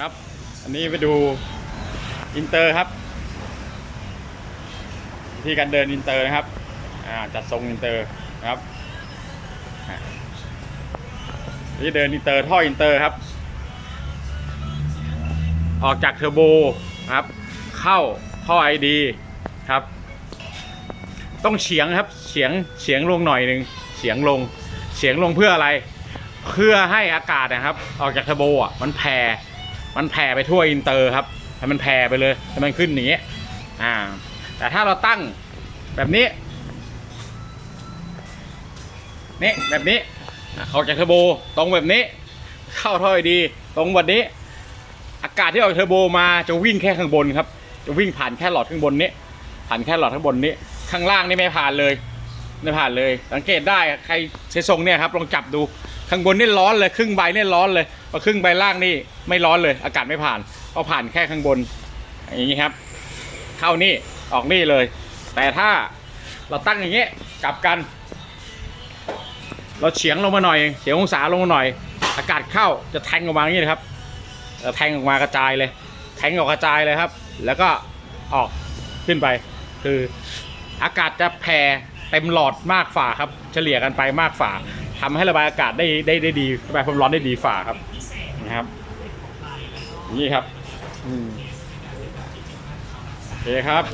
ครับ อันนี้ไปดูอินเตอร์ครับวิธีการเดินอินเตอร์นะครับจัดทรงอินเตอร์นะครับอ่านี่เดินอินเตอร์ท่ออินเตอร์ครับ ออกจากเทอร์โบครับ เข้าท่อไอดีครับ ต้องเฉียงครับเฉียงเฉียงลงหน่อยหนึ่งเฉียงลงเฉียงลงเพื่ออะไร เพื่อให้อากาศนะครับ ออกจากเทอร์โบอะมันแผ่ มันแผ่ไปทั่วอินเตอร์ครับให้มันแผ่ไปเลยให้มันขึ้นอย่างนี้ยอ่า แต่ถ้าเราตั้งแบบนี้นี่แบบนี้อะออกจากเทอร์โบตรงแบบนี้ เข้าท่อไอดีตรงแบบนี้ อากาศที่ออกจากเทอร์โบมาจะวิ่งแค่ข้างบนครับ จะวิ่งผ่านแค่หลอดข้างบนนี้ ผ่านแค่หลอดข้างบนนี้ ข้างล่างนี่ไม่ผ่านเลยไม่ผ่านเลย สังเกตได้ใครใช้ทรงเนี่ยครับลองจับดู ข้างบนนี่ร้อนเลยครึ่งใบนี่ร้อนเลยพอครึ่งใบล่างนี่ไม่ร้อนเลย อากาศไม่ผ่านเพราะผ่านแค่ข้างบน อย่างนี้ครับ เข้านี่ออกนี่เลย แต่ถ้าเราตั้งอย่างนี้กลับกัน เราเฉียงลงมาหน่อยเฉียงองศาลงมาหน่อย อากาศเข้าจะแทงออกมาอย่างนี้นะครับแทงออกมากระจายเลย แทงออกกระจายเลยครับ แล้วก็ออกขึ้นไป คืออากาศจะแผ่เต็มหลอดมากฝ่าครับ เฉลี่ยกันไปมากฝ่า ทำให้ระบายอากาศได้ได้ได้ดีระบายความร้อนได้ดีฝ่าครับนะครับ นี่ครับโอเคครับ